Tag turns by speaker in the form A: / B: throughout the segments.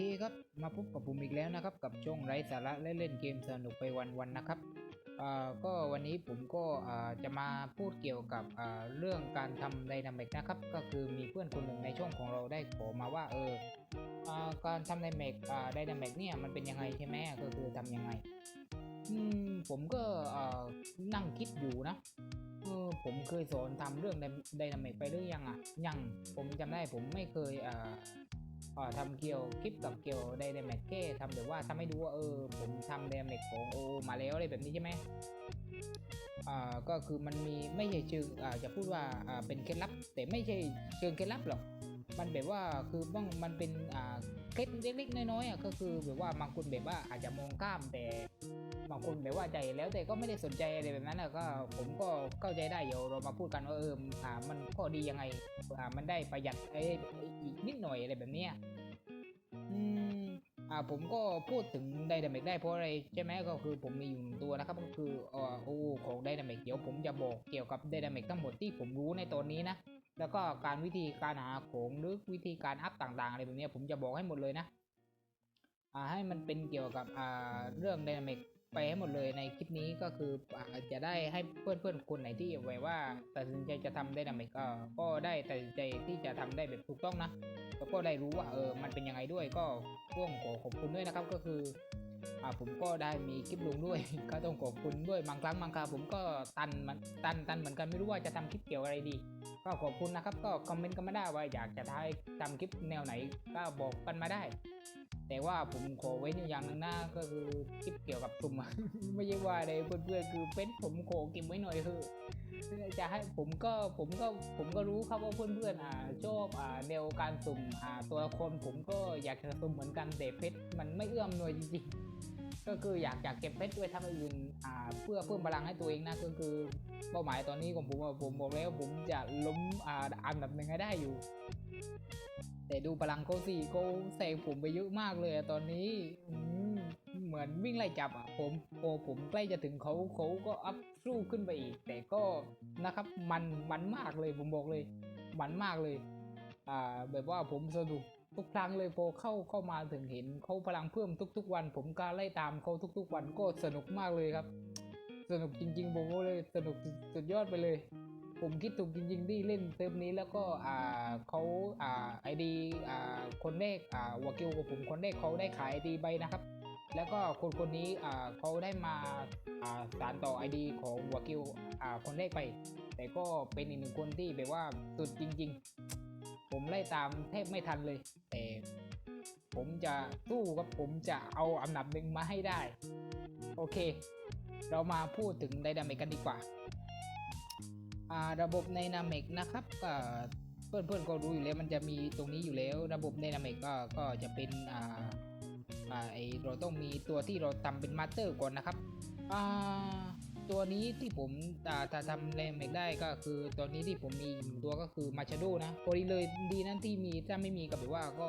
A: เคครับ มาพบกับผมอีกแล้วนะครับ กับช่องไร้สาระและเล่นเกมสนุกไปวันๆนะครับก็วันนี้ผมก็จะมาพูดเกี่ยวกับเรื่องการทำไดนามิกนะครับ ก็คือมีเพื่อนคนหนึ่งในช่องของเราได้ขอมาว่าเออการทำไดนามิกไดนามิกเนี่ยมันเป็นยังไงใช่ไหมก็คือทำยังไงผมก็นั่งคิดอยู่นะเออผมเคยสอนทำเรื่องไดนามิกไปหรือยังอะยังผมจำได้ผมไม่เคย ทำเกี่ยวคลิปกับเกี่ยวไดนามิกเก้ทำแบบว่าทำให้ดูว่าเออผมทำไดนามิกของโอมาแล้วอะไรแบบนี้ใช่ไหมอ่าก็คือมันมีไม่ใช่เชิงอ่าจะพูดว่าอ่าเป็นเคล็ดลับ แต่ไม่ใช่เชิงเคล็ดลับหรอกมันแบบว่าคือบ้างมันเป็นอ่าเคล็ดเล็กๆน้อยๆอะก็คือแบบว่าบางคนแบบว่าอาจจะมองข้ามแต่ บางคนแบบว่าใจแล้วแต่ก็ไม่ได้สนใจอะไรแบบนั้นอะก็ผมก็เข้าใจได้เดี๋ยวเรามาพูดกันว่าเอออ่ามันก็ดียังไงอ่ามันได้ประหยัดไอ้อีกนิดหน่อยอะไรแบบเนี้ยอืมอ่าผมก็พูดถึงไดนามิกได้เพราะอะไรใช่ไหมก็คือผมมีอยู่หนึ่งตัวนะครับก็คืออ่อโอ้ของไดนามิกเดี๋ยวผมจะบอกเกี่ยวกับไดนามิกทั้งหมดที่ผมรู้ในตอนนี้นะแล้วก็การวิธีการหาของหรือวิธีการอัพต่างๆอะไรแบบนี้ผมจะบอกให้หมดเลยนะอ่าให้มันเป็นเกี่ยวกับอ่าเรื่องไดนามิก ไปให้หมดเลยในคลิปนี้ก็คืออาจะได้ให้เพื่อนๆคนไหนที่แบบว่าตัดสินใจจะทำได้นามิกก็ก็ได้ตัดสินใจที่จะทำได้แบบถูกต้องนะแล้วก็ได้รู้ว่าเออมันเป็นยังไงด้วยก็ร่วมขอขอบคุณด้วยนะครับก็คืออ่าผมก็ได้มีคลิปลงด้วย ก็ต้องขอบคุณด้วยบางครั้งบางคราวผมก็ตันมันตันตันเหมือนกันไม่รู้ว่าจะทำคลิปเกี่ยวอะไรดี ก็ขอบคุณนะครับ ก็คอมเมนต์กันมาได้ว่าอยากจะได้ทำคลิปแนวไหนก็บอกกันมาได้ แต่ว่าผมขอเว้นอยู่อย่างหนึงนะก็คือคลิปเกี่ยวกับสุ่มไม่ใช่ว่าอะไรเพื่อนๆคือเป็นผมขอเก็บไว้หน่อยเถอะจะให้ผมก็ผมก็ผมก็รู้ครับว่าเพื่อนๆอ่าชอบอ่าแนวการสุ่มอ่าตัวครผมก็อยากจะสุ่มเหมือนกันแต่เพชรมันไม่เอื้อมหน่วยจริงๆ ก็คืออยากอยากเก็บเพชรด้วยทำอื่นอ่าเพื่อเพิ่มพลังให้ตัวเองนะก็คือเป้าหมายตอนนี้ของผมผมบอกแล้วผมจะล้มอ่าอันดับหนึ่งให้ได้อยู่ แต่ดูพลังเขาสิเขาแซงผมไปเยอะมากเลยอะตอนนี้เหมือนวิ่งไล่จับอะผมโอผมใกล้จะถึงเขาเขาก็อัพสู้ขึ้นไปอีก แต่ก็นะครับมันมันมากเลยผมบอกเลย มันมากเลย อ่าแบบว่าผมสนุกทุกครั้งเลยพอเข้าเข้ามาถึงเห็นเขาพลังเพิ่มทุก ๆ วัน ผมก็ไล่ตามเขาทุก ๆ วันก็สนุกมากเลยครับ สนุกจริงๆผมบอกเลยสนุกสุดยอดไปเลย ผมคิดถูกจริงๆที่เล่นเติมนี้แล้วก็อ่าเขาอ่าไอดีอ่าคนแรกอ่าวากิวกับผมคนแรกเขาได้ขายไอดีไปนะครับ แล้วก็คนคนนี้อ่าเขาได้มาอ่าสานต่อไอดีของวากิวอ่าคนแรกไป แต่ก็เป็นอีกหนึ่งคนที่แบบว่าสุดจริง ๆ ผมไล่ตามแทบไม่ทันเลย แต่ผมจะสู้ครับผมจะเอาอันดับหนึ่งมาให้ได้ โอเค เรามาพูดถึงไดนามิกกันดีกว่า ระบบไดนามิกนะครับก็เพื่อนๆก็รู้อยู่แล้วมันจะมีตรงนี้อยู่แล้ว ระบบไดนามิกก็ก็จะเป็นอ่าอ่าไอเราต้องมีตัวที่เราทำเป็นมาสเตอร์ก่อนนะครับอ่าตัวนี้ที่ผมถ้าทำไดนามิกได้ก็คือตัวนี้ที่ผมมีตัวก็คือมาชาโดนะพอดีเลยดีนั่นที่มีถ้าไม่มีก็แบบว่าก็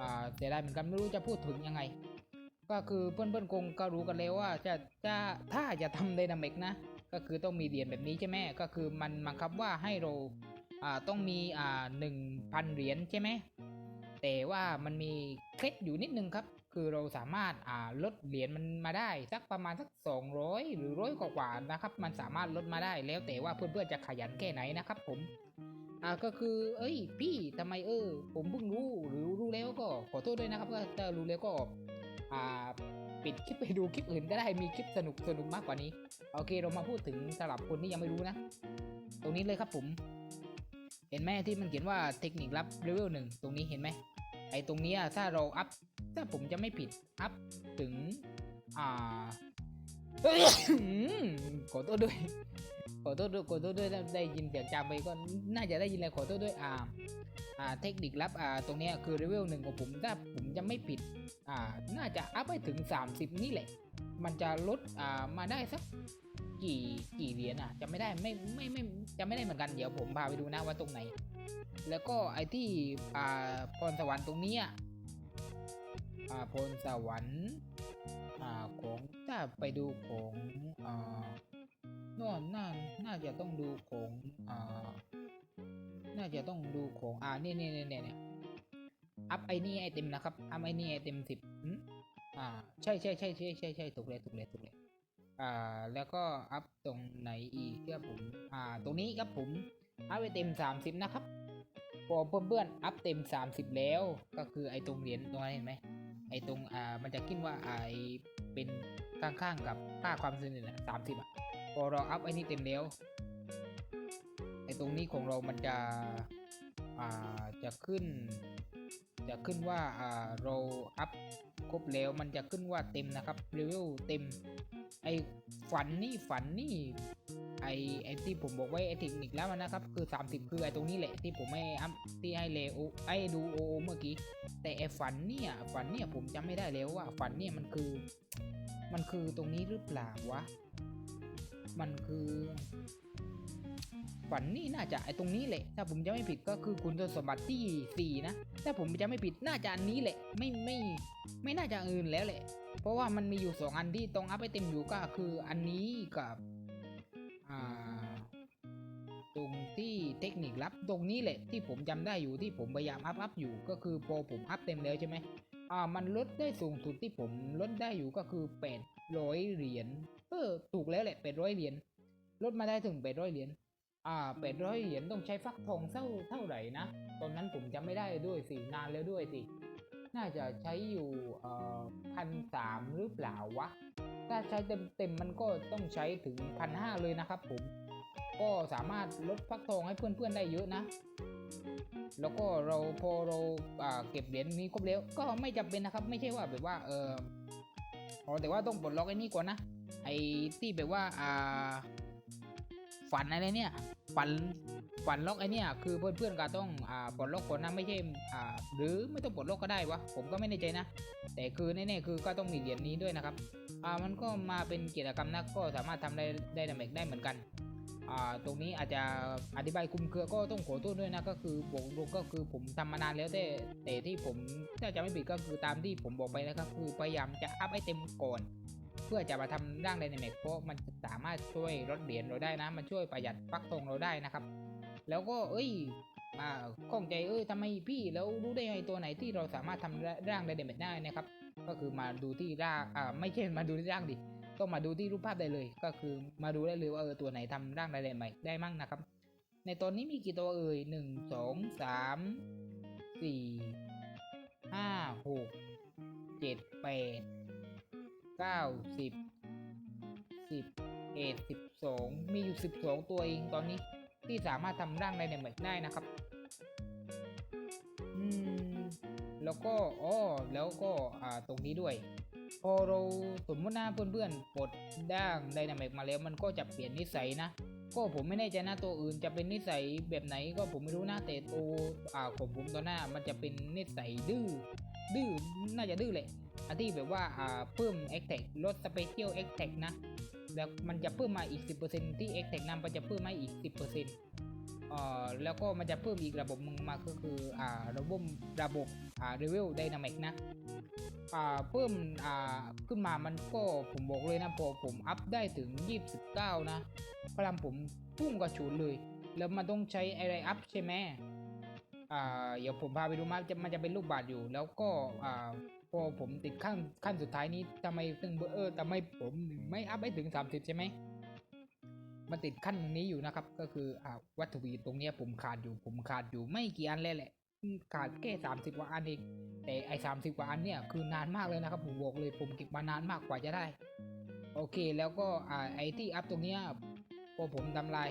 A: อ่าเสียดายเหมือนกันไม่รู้จะพูดถึงยังไง ก็คือเพื่อนๆคงก็รู้กันแล้วว่าจะจะถ้าจะทำไดนามิกนะ ก็คือต้องมีเหรียญแบบนี้ใช่ไหมก็คือมันบังคับว่าให้เราอ่าต้องมีอ่าหนึ่งพันเหรียญใช่ไหมแต่ว่ามันมีเคล็ดอยู่นิดนึงครับ คือเราสามารถอ่าลดเหรียญมันมาได้สักประมาณสัก 200 หรือร้อยกว่านะครับ มันสามารถลดมาได้แล้วแต่ว่าเพื่อนๆจะขยันแค่ไหนนะครับ ผมอ่าก็คือ เอ้ย พี่ทำไมเออ ผมเพิ่งรู้หรือรู้แล้วก็ขอโทษด้วยนะครับถ้ารู้แล้วก็อ่า ปิดคลิปไปดูคลิปอื่นก็ได้มีคลิปสนุกสนุกๆมากกว่านี้ โอเคเรามาพูดถึงสำหรับคนที่ยังไม่รู้นะ ตรงนี้เลยครับผม เห็นไหมที่มันเขียนว่าเทคนิคลับเลเวลหนึ่งตรงนี้เห็นไหมไอ้ตรงนี้ถ้าเราอัพถ้าผมจะไม่ผิดอัพถึง อ่าขอโทษด้วย ขอโทษด้วยขอโทษด้วยได้ได้ยินเสียงจามไปก็น่าจะได้ยินเลยขอโทษด้วยอ่าอ่าเทคนิคลับอ่าตรงนี้คือเลเวลหนึ่งของผมถ้าผมจะไม่ผิดอ่าน่าจะอัพไปถึง 30 นี่แหละ มันจะลดอ่ามาได้สักกี่กี่เหรียญอะจะไม่ได้ไม่ไม่ไม่จะไม่ได้เหมือนกันเดี๋ยวผมพาไปดูนะว่าตรงไหน แล้วก็ไอที่อ่าพรสวรรค์ตรงนี้อะอ่าพรสวรรค์อ่าของถ้าไปดูของอ่า น่าน่าน่าจะต้องดูของอ่า น่าจะต้องดูของอ่านี่นี่นี่นี่เนี่ยอัพไอ้นี่ไอเต็มนะครับอัพไอ้นี่ไอเต็มสิบอ่า ใช่ใช่ใช่ใช่ใช่ใช่ถูกเลยถูกเลยถูกเลยอ่า แล้วก็อัพตรงไหนอีกครับผม อ่า ตรงนี้ครับผม อัพไปเต็ม30นะครับพอเพื่อนๆอัพเต็ม30แล้ว ก็คือไอ้ตรงเหรียญตรงนั้นเห็นไหม ไอ้ตรง อ่า มันจะขึ้นว่าไอ้เป็นข้างๆกับค่าความสนิทนะสามสิบอะ พอเราอัพไอ้นี่เต็มแล้วไอ้ตรงนี้ของเรามันจะอ่าจะขึ้น จะขึ้นว่าอ่าเราอัพครบแล้วมันจะขึ้นว่าเต็มนะครับเลเวลเต็มไอ้ฝันนี่ฝันนี่ไอไอที่ผมบอกไว้ไอเทคนิคแล้วนะครับ คือ 30 คือไอตรงนี้แหละที่ผมไม่อัพที่ให้เลโอไอดูโอโอเมื่อกี้ แต่ไอฝันเนี่ยฝันเนี่ยผมจำไม่ได้แล้วว่าฝันเนี่ยมันคือ มันคือตรงนี้หรือเปล่าวะ มันคือฝันนี่น่าจะไอตรงนี้แหละ ถ้าผมจะไม่ผิดก็คือคุณสมบัติที่ 4 นะ ถ้าผมจะไม่ผิดน่าจะอันนี้แหละ ไม่ไม่ไม่น่าจะอื่นแล้วแหละ เพราะว่ามันมีอยู่ 2 อันที่ตรงอัพไปเต็มอยู่ก็คืออันนี้กับอ่าตรงที่เทคนิคลับตรงนี้แหละ ที่ผมจำได้อยู่ที่ผมพยายามอัพอัพอยู่ก็คือพอผมอัพเต็มแล้วใช่ไหมอ่ามันลดได้สูงสุดที่ผมลดได้อยู่ก็คือ800เหรียญ ออถูกแล้วแหละ800เหรียญลดมาได้ถึง800เหรียญอ่าเป็ดร้อยเหรียญต้องใช้ฟักทองเท่าเท่าไหร่นะตอนนั้นผมจำไม่ได้ด้วยสินานแล้วด้วยสิน่าจะใช้อยู่เอ่อพันสามหรือเปล่าวะถ้าใช้เต็มเต็มมันก็ต้องใช้ถึงพันห้าเลยนะครับผม ก็สามารถลดฟักทองให้เพื่อนๆได้เยอะนะ แล้วก็เราพอเราเก็บเหรียญนี้ครบแล้ว ก็ไม่จำเป็นนะครับ ไม่ใช่ว่าแบบว่าเอออ๋อแต่ว่าต้องปลดล็อกไอ้นี่ก่อนนะ ไอ้ที่แบบว่าอ่าฝันอะไรเนี่ยฝันฝันล็อกไอเนี่ยคือเพื่อนๆก็ต้องอ่าปลดล็อกก่อนนะไม่ใช่อ่าหรือไม่ต้องปลดล็อกก็ได้วะผมก็ไม่แน่ใจนะ แต่คือแน่ๆคือก็ต้องมีเหรียญนี้ด้วยนะครับอ่ามันก็มาเป็นกิจกรรมนะก็สามารถทำได้ได้ดาเมจได้เหมือนกันอ่าตรงนี้อาจจะอธิบายคุมเครือก็ต้องขอโทษด้วยนะก็คือบอกก็คือผมทำมานานแล้วแต่แต่ที่ผมถ้าจะไม่ผิดก็คือตามที่ผมบอกไปนะครับคือพยายามจะอัพให้เต็มก่อน พื่อจะมาทำร่างไดนามิกเพราะมันสามารถช่วยลดเหรียญเราได้นะ มันช่วยประหยัดฟักทองเราได้นะครับ แล้วก็เอ้ยอ่าข้องใจเอ้ยทำไมพี่แล้วรู้ได้ไงตัวไหนที่เราสามารถทำร่างไดนามิกได้นะครับ ก็คือมาดูที่ร่างอ่าไม่ใช่มาดูที่ร่างดิต้องมาดูที่รูปภาพได้เลย ก็คือมาดูได้เลยว่าเออตัวไหนทำร่างไดนามิกได้มั่งนะครับ ในตอนนี้มีกี่ตัวเอ่ยหนึ่งสองสามสี่ห้าหกเจ็ดแปด เก้าสิบสิบเอ็ดสิบสองมีอยู่สิบสองตัวเองตอนนี้ที่สามารถทำร่างไดนามิกได้นะครับอืมแล้วก็อ๋อแล้วก็อ่าตรงนี้ด้วย พอเราสมมติหน้าเพื่อนๆปลดด่างไดนามิกมาแล้วมันก็จะเปลี่ยนนิสัยนะก็ผมไม่แน่ใจนะตัวอื่นจะเป็นนิสัยแบบไหนก็ผมไม่รู้นะแต่ตัวอ่าของผมตัวหน้ามันจะเป็นนิสัยดื้อดื้อน่าจะดื้อแหละ อันที่แบบว่าอ่าเพิ่ม a c t a c ลด Special a c t a c นะ แล้วมันจะเพิ่มมาอีก 10%ที่ a c t a c นำมันจะเพิ่มมาอีก 10%เอ่อแล้วก็มันจะเพิ่มอีกระบบมึงมาก็คืออ่าระบบระบบอ่า Level Dynamic นะอ่าเพิ่มอ่าขึ้นมามันก็ผมบอกเลยนะพอผมอัพได้ถึง 29 นะพลังผมพุ่งกระฉูดเลย แล้วมันต้องใช้อะไรอัพใช่ไหมอ่าเดี๋ยวผมพาไปดูมาจะมันจะเป็นรูปบาทอยู่ แล้วก็อ่า พอผมติดขั้นขั้นสุดท้ายนี้ทำไมถึงเออทำไมผมถึงไม่อัพให้ถึง 30 ใช่ไหมมันติดขั้นตรงนี้อยู่นะครับ ก็คืออ่าวัตถุดิบตรงเนี้ยผมขาดอยู่ผมขาดอยู่ไม่กี่อันเลยแหละ ขาดแค่30กว่าอันเองแต่ไอ้สามสิบกว่าอันเนี่ยคือนานมากเลยนะครับ ผมบอกเลยผมเก็บมานานมากกว่าจะได้ โอเคแล้วก็อ่าไอ้ที่อัพตรงเนี้ยพอผมทำลาย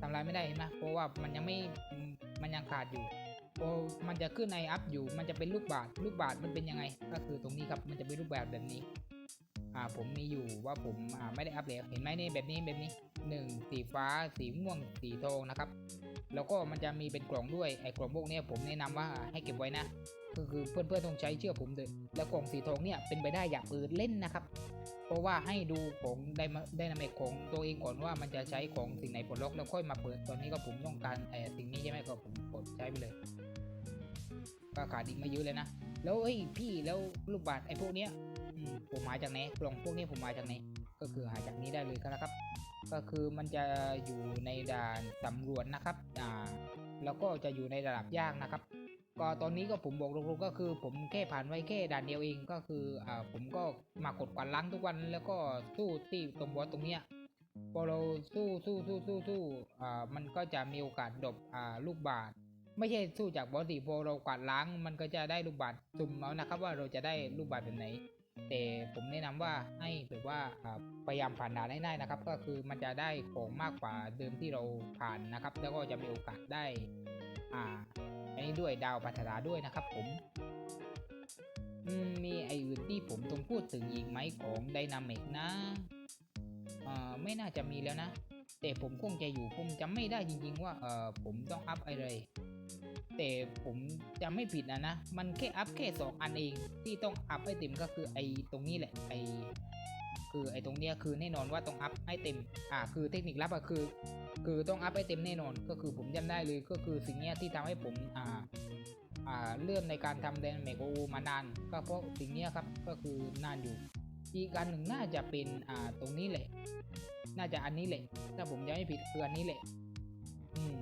A: ทำลายไม่ได้เห็นไหมเพราะว่ามันยังไม่มันยังขาดอยู่ มันจะขึ้นในอัพอยู่ มันจะเป็นลูกบาศก์ลูกบาศก์มันเป็นยังไง ก็คือตรงนี้ครับ มันจะเป็นรูปแบบแบบนี้ อ่า ผมมีอยู่ว่าผม อ่า ไม่ได้อัพแล้ว เห็นไหมนี่แบบนี้แบบนี้หนึ่งสีฟ้า สีม่วง สีทองนะครับ แล้วก็มันจะมีเป็นกล่องด้วย ไอ้กล่องพวกเนี้ยผมแนะนำว่าให้เก็บไว้นะก็คือเพื่อนๆต้องใช้เชื่อผมเถอะแล้วกล่องสีทองเนี่ยเป็นไปได้อย่าเปิดเล่นนะครับ ราะว่าให้ดูของได้ได้นาเมกของตัวเองก่อนว่ามันจะใช้ของสิ่งไหนปลดล็อกแล้วค่อยมาเปิดตอนนี้ก็ผมต้องการไอ้สิ่งนี้ใช่ไหมก็ผมกดใช้ไปเลยก็ขาดอีกไม่เยอะเลยนะ แล้วเฮ้ยพี่แล้วลูกบาศก์ไอ้พวกเนี้ยอืมผมหาจากไหนกล่องพวกนี้ผมหาจากไหนก็คือหาจากนี้ได้เลยครับ ก็คือมันจะอยู่ในด่านสำรวจนะครับอ่าแล้วก็จะอยู่ในระดับยากนะครับ ก็ตอนนี้ก็ผมบอกตรงๆก็คือ ผมแค่ผ่านไว้แค่ด่านเดียวเองก็คืออ่าผมก็มากดกวาดล้างทุกวัน แล้วก็สู้ที่ตรงบอสตรงเนี้ยพอเราสู้สู้สู้สู้สู้อ่ามันก็จะมีโอกาสดรอปอ่าลูกบาศไม่ใช่สู้จากบอสดิพอเรากวาดล้าง มันก็จะได้ลูกบาศก์สุ่มเอานะครับ ว่าเราจะได้ลูกบาศแบบไหน แต่ผมแนะนำว่าให้แบบว่าอ่าพยายามผ่านด่านให้ได้นะครับ ก็คือมันจะได้ของมากกว่าเดิมที่เราผ่านนะครับ แล้วก็จะมีโอกาสได้อ่า นี้ด้วยดาวปัทราด้วยนะครับผมมีไออื่นที่ผมต้องพูดถึงอีกไหมของไดนามิกนะอ่าไม่น่าจะมีแล้วนะ แต่ผมคงจะอยู่ผมจำไม่ได้จริงๆว่าเออผมต้องอัพอะไร แต่ผมจำไม่ผิดนะนะ มันแค่อัพแค่สองอันเองที่ต้องอัพให้เต็มก็คือไอตรงนี้แหละไอ คือไอ้ตรงเนี้ยคือแน่นอนว่าต้องอัพให้เต็ม อ่า คือเทคนิคลับอะคือ คือต้องอัพให้เต็มแน่นอน ก็คือผมจำได้เลยก็คือสิ่งเนี้ยที่ทำให้ผม อ่า อ่าเลื่อนในการทำแดนเมกโอมานาน ก็เพราะสิ่งเนี้ยครับ ก็คือนานอยู่ อีกอันหนึ่งน่าจะเป็น อ่า ตรงนี้แหละ น่าจะอันนี้แหละ ถ้าผมจำไม่ผิดคืออันนี้แหละ อืม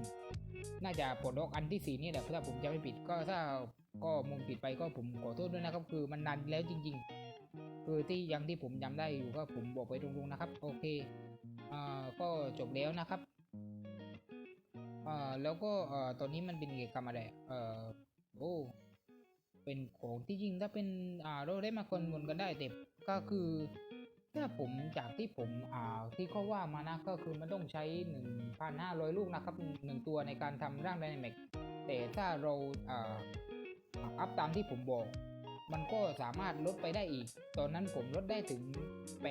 A: น่าจะปลดล็อกอันที่สี่นี่แหละ ถ้าผมจำไม่ผิด ก็ถ้าก็มุมผิดไปก็ผมขอโทษด้วยนะครับ คือมันนานแล้วจริง ๆ คือที่ยังที่ผมจำได้อยู่ก็ผมบอกไปตรงๆนะครับ โอเคอ่าก็จบแล้วนะครับอ่าแล้วก็อ่อตอนนี้มันเป็นกิจกรรมอะไรเอ่อโอ้เป็นของที่จริงถ้าเป็นอ่าเราได้มาคนวนกันได้แต่ก็คือถ้าผมจากที่ผมอ่าที่เขาว่ามานะก็คือมันต้องใช้ 1,500 ลูกนะครับหนึ่งตัวในการทำร่างไดนามิกแต่ถ้าเราอ่าอัพตามที่ผมบอก มันก็สามารถลดไปได้อีก ตอนนั้นผมลดได้ถึง 810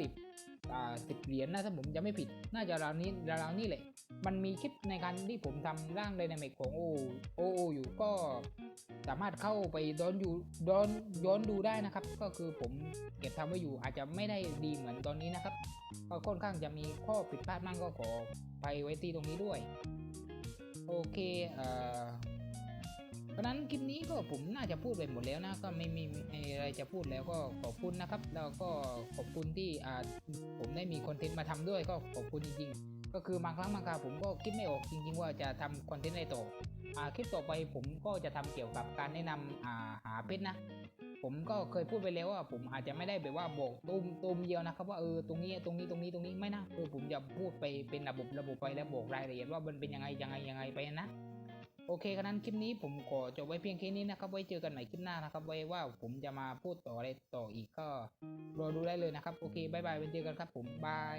A: 10อ่า10 เหรียญนะถ้าผมจะไม่ผิด น่าจะราวนี้ราวๆนี้แหละ มันมีคลิปในการที่ผมทำร่างไดนามิกของโอโอโออยู่ก็สามารถเข้าไปย้อนอยู่ย้อนย้อนดูได้นะครับ ก็คือผมเก็บทำไว้อยู่อาจจะไม่ได้ดีเหมือนตอนนี้นะครับ ก็ค่อนข้างจะมีข้อผิดพลาดมั่งก็ขอไปไว้ที่ตรงนี้ด้วย โอเคเอ่อ ราะนั้นคลิปนี้ก็ผมน่าจะพูดไปหมดแล้วนะ ก็ไม่มีอะไรจะพูดแล้วก็ขอบคุณนะครับ แล้วก็ขอบคุณที่อ่าผมได้มีคอนเทนต์มาทำด้วยก็ขอบคุณจริง ๆ ก็คือบางครั้งบางคราวผมก็คิดไม่ออกจริง ๆ ว่าจะทำคอนเทนต์อะไรต่ออ่าคลิปต่อไปผมก็จะทำเกี่ยวกับการแนะนำอ่าหาเพชรนะผมก็เคยพูดไปแล้วว่าผมอาจจะไม่ได้แบบว่าบอกตุมตุมเดียวนะครับว่าเออตรงนี้ตรงนี้ตรงนี้ตรงนี้ไม่นะคือผมจะพูดไปเป็นระบบระบบไปแล้วบอกรายละเอียดว่ามันเป็นยังไงยังไงยังไงไปนะ โอเคขนั้นคลิปนี้ผมขอจบไว้เพียงแค่นี้นะครับ ไว้เจอกันใหม่คลิปหน้านะครับ ไว้ว่าผมจะมาพูดต่ออะไรต่ออีกก็รอดูได้เลยนะครับ โอเคบายบายไว้เจอกันครับผมบาย